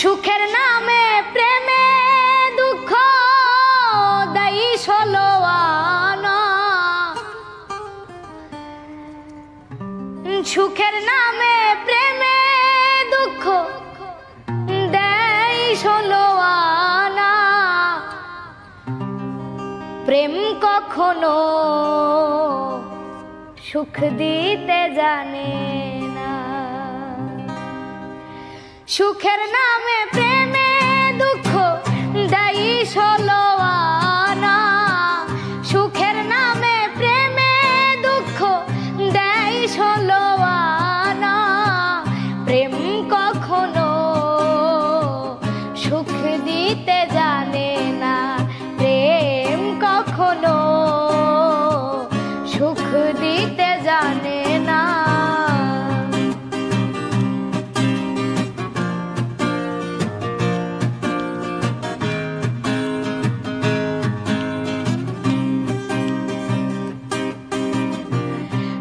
সুখের নামে, প্রেমে দুঃখ দায়ী ষোলো সুখের নামে, প্রেমে দুঃখ দেয় ষোলো আনা। প্রেম কখনো সুখ দিতে জানে সুখের নামে প্রেমে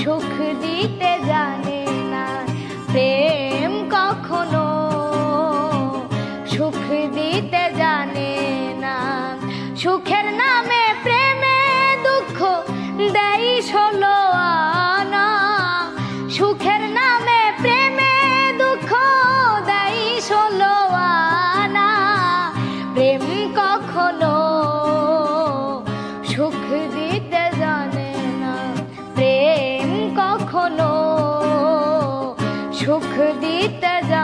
সুখ দিতে জানে না। প্রেম কখনো সুখ দিতে জানে না। সুখের নামে প্রেম কখনো সুখ দিতে জানে